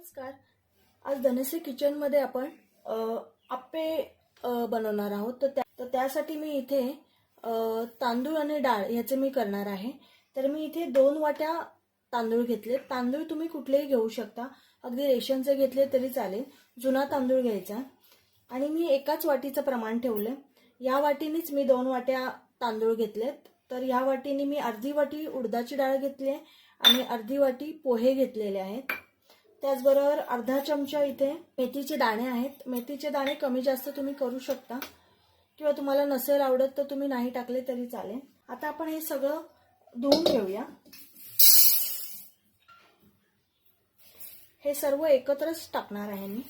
नमस्कार. आज धनश्री किचनमध्ये आपण आप्पे बनवणार आहोत. तर त्या तर त्यासाठी मी इथे तांदूळ आणि डाळ ह्याचे मी करणार आहे. तर मी इथे दोन वाट्या तांदूळ घेतले. तांदूळ तुम्ही कुठलेही घेऊ शकता. अगदी रेशनचे घेतले तरी चालेल. जुना तांदूळ घ्यायचा. आणि मी एकाच वाटीचं प्रमाण ठेवलं या वाटीनेच मी दोन वाट्या तांदूळ घेतलेत. तर ह्या वाटीने मी अर्धी वाटी उडदाची डाळ घेतली आहे आणि अर्धी वाटी पोहे घेतलेले आहेत. त्याचबरोबर अर्धा चमचा इथे मेथीचे दाणे आहेत. मेथीचे दाणे कमी जास्त तुम्ही करू शकता. किंवा तुम्हाला नसेल आवडत तर तुम्ही नाही टाकले तरी चालेल. आता आपण हे सगळं धुवून घेऊया. हे सर्व एकत्रच टाकणार आहे मी.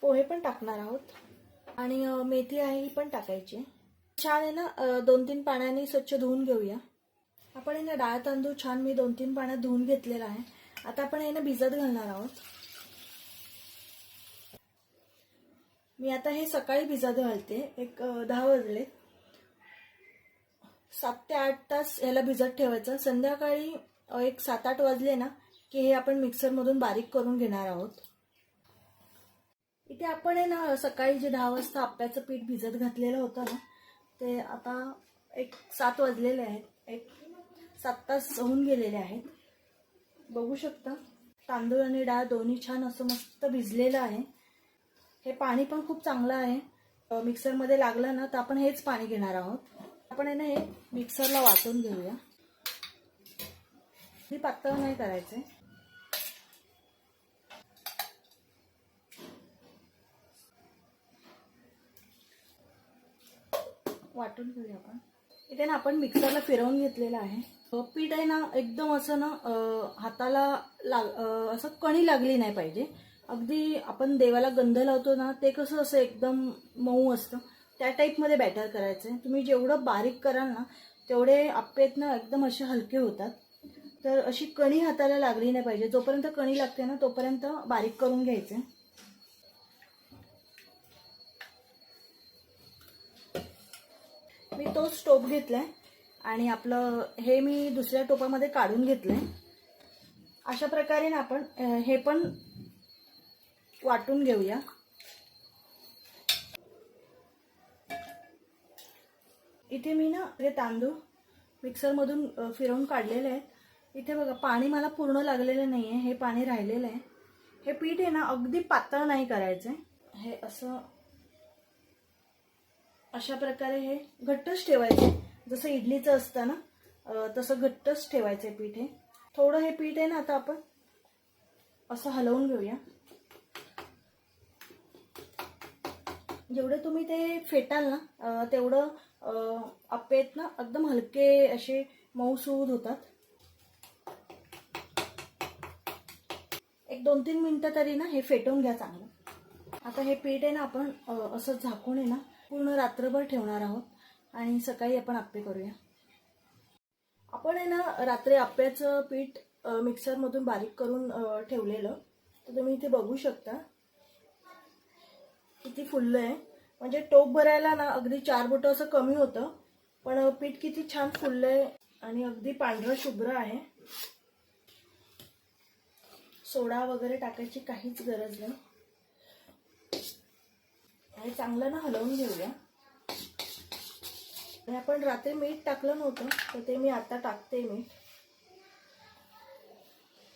पोहे पण टाकणार आहोत. आणि मेथी आहे ही पण टाकायची. छान आहे ना दोन तीन पाण्याने स्वच्छ धुवून घेऊया. आपण आहे ना डाळ तांदूळ छान मी दोन तीन पाण्यात धुवून घेतलेला आहे. आता आपण आहे ना भिजत घालणार आहोत. मी आता हे सकाळी भिजत घालते. एक दहा वाजले. सात ते आठ तास याला भिजत ठेवायचं. संध्याकाळी एक सात आठ वाजले ना की हे आपण मिक्सरमधून बारीक करून घेणार आहोत. इथे आपण आहे ना सकाळी जे दहा वाजता आप्याचं पीठ भिजत घातलेलं होतं ना ते आता एक सात वाजलेले आहेत. एक सात तास होऊन गेलेले आहेत. बघू शकता तांदूळ आणि डाळ दोन्ही छान असं मस्त भिजलेलं आहे. हे पाणी पण खूप चांगलं आहे. मिक्सरमध्ये लागलं ना तर आपण हेच पाणी घेणार आहोत. आपण आहे ना हे मिक्सरला वाटून घेऊया. हे पातळ नाही करायचे. वाटून घेऊया आपण. इथे ना आपण मिक्सरला फिरवून घेतलेलं आहे. पीठ आहे ना एकदम असं ना हाताला लाग असं कणी लागली नाही पाहिजे. अगदी आपण देवाला गंध लावतो ना ते कसं असं एकदम मऊ असतं. त्या टाईपमध्ये बॅटर करायचं आहे तुम्ही जेवढं बारीक कराल ना तेवढे आप्पेत ना एकदम असे हलके होतात. तर अशी कणी हाताला लागली नाही पाहिजे. जोपर्यंत कणी लागते ना तोपर्यंत बारीक करून घ्यायचे मी तो स्टोप घेतलाय. आणि आपलं हे मी दुसऱ्या टोपामध्ये काढून घेतलंय. अशा प्रकारे ना आपण हे पण वाटून घेऊया. इथे मी ना हे तांदूळ मिक्सरमधून फिरवून काढलेले आहेत. इथे बघा पाणी मला पूर्ण लागलेलं नाही आहे हे पाणी राहिलेलं आहे. हे पीठ आहे ना अगदी पातळ नाही करायचं हे असं अशा प्रकारे हे घट्टच ठेवायचे. जसं इडलीचं असतं ना तसं घट्टच ठेवायचं आहे पीठ हे. थोडं हे पीठ आहे ना आता आपण असं हलवून घेऊया. जेवढे तुम्ही ते फेटाल ना तेवढं अं, आप्पे आहेत ना एकदम हलके असे मऊसूद होतात. एक दोन तीन मिनटं तरी ना हे फेटून घ्या चांगलं. आता हे पीठ आहे ना आपण असं झाकून आहे ना पूर्ण रात्रभर ठेवणार आहोत. आणि सकाळी आपण आप्पे करूया. आपण आहे ना रात्री आप्याचं पीठ मिक्सरमधून बारीक करून ठेवलेलं. तर तुम्ही इथे बघू शकता किती फुललं आहे. म्हणजे टोप भरायला ना अगदी चार बोटं असं कमी होतं पण पीठ किती छान फुललं आहे आणि अगदी पांढरं शुभ्र आहे. सोडा वगैरे टाकायची काहीच गरज नाही. आणि चांगलं ना हलवून घेऊया. आणि आपण रात्री मीठ टाकलं नव्हतं तर ते मी आता टाकते मीठ.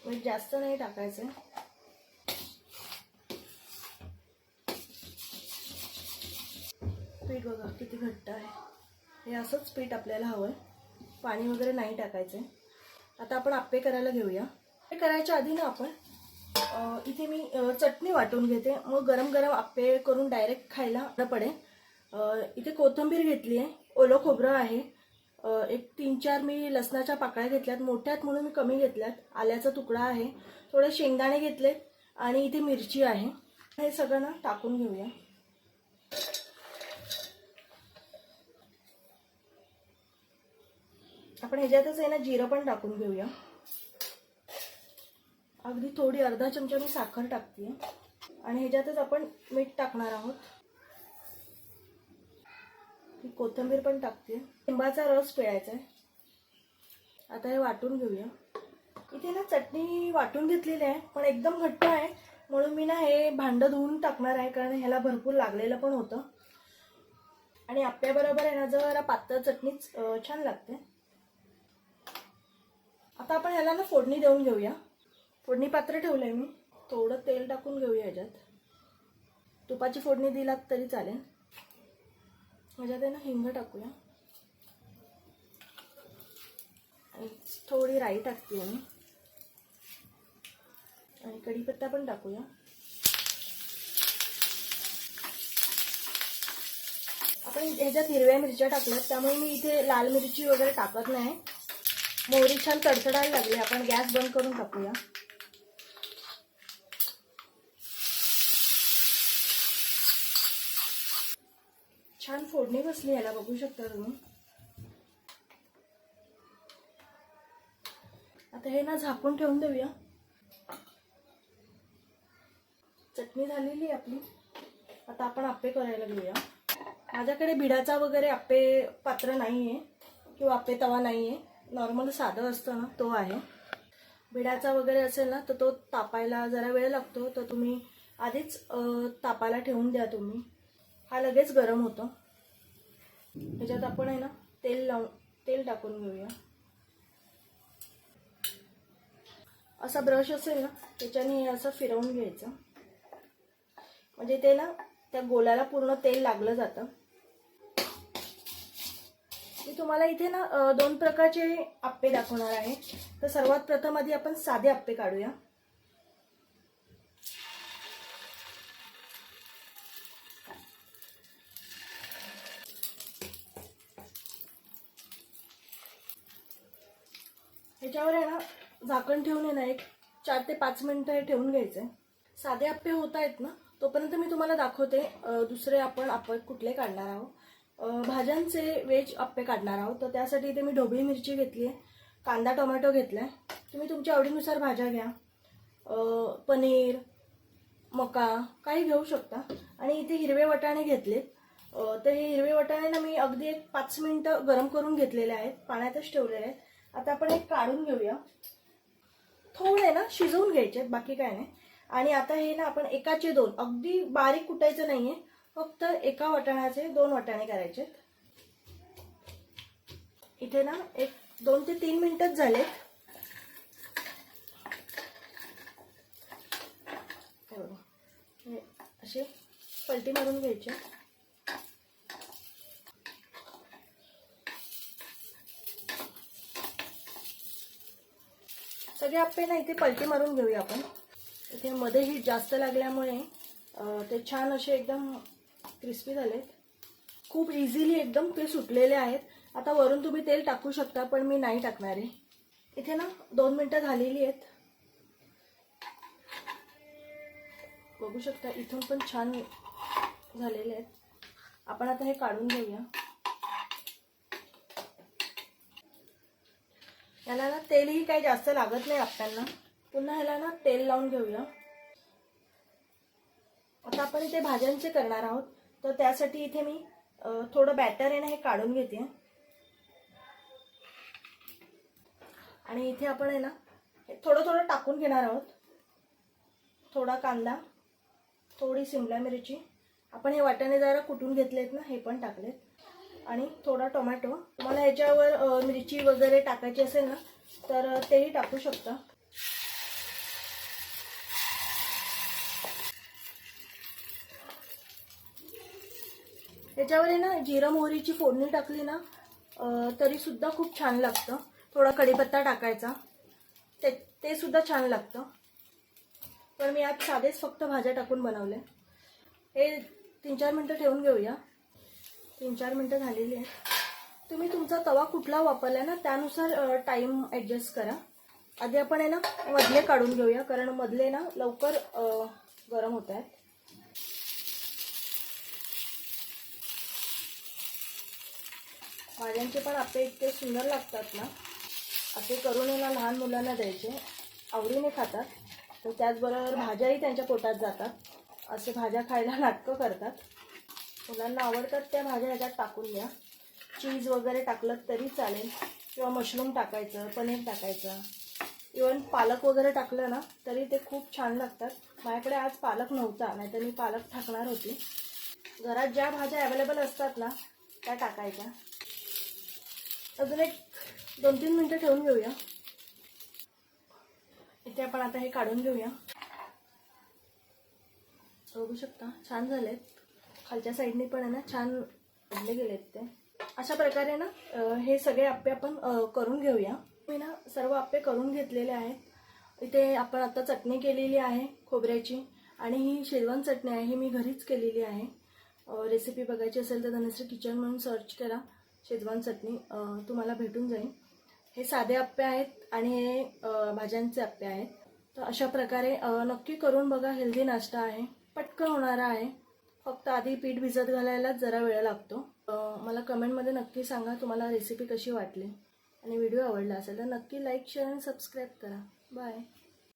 मीठ जास्त नाही टाकायचं. पीठ बघा किती घट्ट आहे. हे असंच पीठ आपल्याला हवं आहे पाणी वगैरे नाही टाकायचं. आता आपण आप्पे करायला घेऊया. हे करायच्या आधी ना आपण इथे मी चटणी वाटून घेते. मग गरम गरम आप्पे करून डायरेक्ट खायला बरं पडेल इथे कोथिंबीर घेतली आहे. ओलं खोबरं आहे. एक तीन चार मी लसणाच्या पाकळ्या घेतल्यात. मोठ्यात म्हणून मी कमी घेतल्यात. आल्याचा तुकडा आहे. थोडे शेंगदाणे घेतले आणि इथे मिरची आहे. हे सगळं ना टाकून घेऊया. आपण ह्याच्यातच आहे ना जिरं पण टाकून घेऊया. अगदी थोडी अर्धा चमचा मी साखर टाकते आणि ह्याच्यातच आपण मीठ टाकणार आहोत. मी कोथिंबीर पण टाकते. लिंबाचा रस पिळायचा आहे आता हे वाटून घेऊया. इथे ना चटणी वाटून घेतलेली आहे पण एकदम घट्ट आहे. म्हणून मी ना हे भांडं धुवून टाकणार आहे कारण ह्याला भरपूर लागलेलं पण होतं. आणि आपल्याबरोबर आहे ना जरा पातळ चटणीच छान लागते. आता आपण ह्याला ना फोडणी देऊन घेऊया. फोडणी पात्र ठेवलं आहे मी. थोडं तेल टाकून घेऊया ह्याच्यात. तुपाची फोडणी दिलात तरी चालेल. म्हणजे आहे ना हिंग टाकूया. आणि थोडी राई टाकते मी. आणि कढीपत्ता पण टाकूया. आपण ह्याच्यात हिरव्या मिरच्या टाकल्यात त्यामुळे मी इथे लाल मिरची वगैरे टाकत नाही. मोहरी छान तडतडायला लागली. आपण गॅस बंद करून टाकूया. छान फोडणी बसली याला बघू शकता तुम्ही. आता हे ना झाकून ठेवून देऊया. चटणी झालेली आहे आपली. आता आपण आप्पे करायला घेऊया. माझ्याकडे बिडाचा वगैरे आप्पे पात्र नाही आहे किंवा आप्पे तवा नाही आहे नॉर्मल साधं असतं ना तो आहे. बिडाचा वगैरे असेल ना तर तो तापायला जरा वेळ लागतो. तर तुम्ही आधीच तापायला ठेवून द्या तुम्ही. हा लगेच गरम होतो. ह्याच्यात आपण आहे ना तेल लावून तेल टाकून घेऊया. असा ब्रश असेल ना त्याच्याने असं फिरवून घ्यायचं. म्हणजे ते ना त्या गोल्याला पूर्ण तेल लागलं जातं. मी तुम्हाला इथे ना दोन प्रकारचे आप्पे दाखवणार आहे. तर सर्वात प्रथम आधी आपण साधे आप्पे काढूया. त्याच्यावर आहे ना झाकण ठेवून आहे ना एक चार ते पाच मिनटं हे ठेवून घ्यायचं साधे आप्पे होत आहेत ना तोपर्यंत मी तुम्हाला दाखवते दुसरे आपण आप्पे कुठले काढणार आहोत. भाज्यांचे वेज आप्पे काढणार आहोत तर त्यासाठी इथे मी ढोबळी मिरची घेतली आहे कांदा टोमॅटो घेतला आहे तुम्ही तुमच्या आवडीनुसार भाज्या घ्या. पनीर मका काही घेऊ शकता. आणि इथे हिरवे वटाणे घेतलेत. तर हे हिरवे वटाणे ना मी अगदी एक पाच मिनटं गरम करून घेतलेले आहेत पाण्यातच ठेवलेले आहेत. आता आपण एक काढून घेऊया. थोडे ना शिजवून घ्यायचे बाकी काय नाही. आणि आता हे ना आपण एकाचे दोन अगदी बारीक कुटायचं नाहीये. फक्त एका वाटाण्याचे दोन वाटाणे करायचे. इथे ना एक दोन ते तीन मिनिटच झाले असे पलटी मारून घ्यायचे. सगळे आप्पे ना इथे पलटी मारून घेऊया आपण. इथे मध्ये हीट जास्त लागल्यामुळे ते छान असे एकदम क्रिस्पी झालेत. खूप इझिली एकदम ते सुटलेले आहेत. आता वरून तुम्ही तेल टाकू शकता पण मी नाही टाकणार आहे. इथे ना दोन मिनटं झालेली आहेत. बघू शकता इथून पण छान झालेले आहेत. आपण आता हे काढून घेऊया. याला ना तेलही काही जास्त लागत नाही आपल्याला. पुन्हा ह्याला ना तेल लावून घेऊया. आता आपण इथे भाज्यांचे करणार आहोत. तर त्यासाठी इथे मी थोडं बॅटर आहे ना हे काढून घेते. आणि इथे आपण आहे ना हे थोडं थोडं टाकून घेणार आहोत. थोडा कांदा थोडी शिमला मिरची. आपण हे वाटाणे जरा कुटून घेतलेत ना हे पण टाकलेत. आणि थोडा टोमॅटो. तुम्हाला ह्याच्यावर मिरची वगैरे टाकायची असेल ना तर तेही टाकू शकता. याच्यावर आहे ना जिरा मोहरीची फोडणी टाकली ना तरी सुद्धा खूप छान लागतं. थोडा कढीपत्ता टाकायचा. ते ते सुद्धा छान लागतं. पण मी आज साधेच फक्त भाज्या टाकून बनवले. हे तीन चार मिनटं ठेवून घेऊया. तीन चार मिनटं झालेली आहेत. तुम्ही तुमचा तवा कुठला वापरला ना त्यानुसार टाईम ॲडजस्ट करा. आधी आपण आहे ना मधले काढून घेऊया कारण मधले ना लवकर गरम होत आहेत. भाज्यांचे पण आपले इतके सुंदर लागतात ना. असे करून आहे ना लहान मुलांना द्यायचे. आवडीने खातात. तर त्याचबरोबर भाज्याही त्यांच्या पोटात जातात. असे भाज्या खायला नाटकं करतात. मुलांना आवडतात त्या भाज्या ह्याच्यात टाकून द्या चीज वगैरे टाकलं तरी चालेल. किंवा मशरूम टाकायचं पनीर टाकायचं. इवन पालक वगैरे टाकलं ना तरी ते खूप छान लागतात. माझ्याकडे आज पालक नव्हता नाहीतर मी पालक टाकणार होती. घरात ज्या भाज्या अवेलेबल असतात ना त्या टाकायच्या. अजून एक दोन तीन मिनटं ठेवून घेऊया. इथे आपण आता हे काढून घेऊया. बघू शकता छान झालेत. खालच्या साईडने पण आहे ना छान बनले गेलेत ते. अशा प्रकारे ना हे सगळे आप्पे आपण करून घेऊया. मी ना सर्व आप्पे करून घेतलेले आहेत. इथे आपण आता चटणी केलेली आहे खोबऱ्याची. आणि ही शेजवान चटणी आहे ही मी घरीच केलेली आहे. रेसिपी बघायची असेल तर धनश्री किचन म्हणून सर्च करा. शेजवान चटणी तुम्हाला भेटून जाईल. हे साधे आप्पे आहेत आणि हे भाज्यांचे आप्पे आहेत. तर अशा प्रकारे नक्की करून बघा हेल्दी नाश्ता आहे. पटकन होणारा आहे. फक्त आधी पीठ भिजत घालायलाच जरा वेळ लागतो. मला कमेंटमध्ये नक्की सांगा तुम्हाला रेसिपी कशी वाटली. आणि व्हिडिओ आवडला असेल तर नक्की लाईक शेअर आणि सबस्क्राईब करा. बाय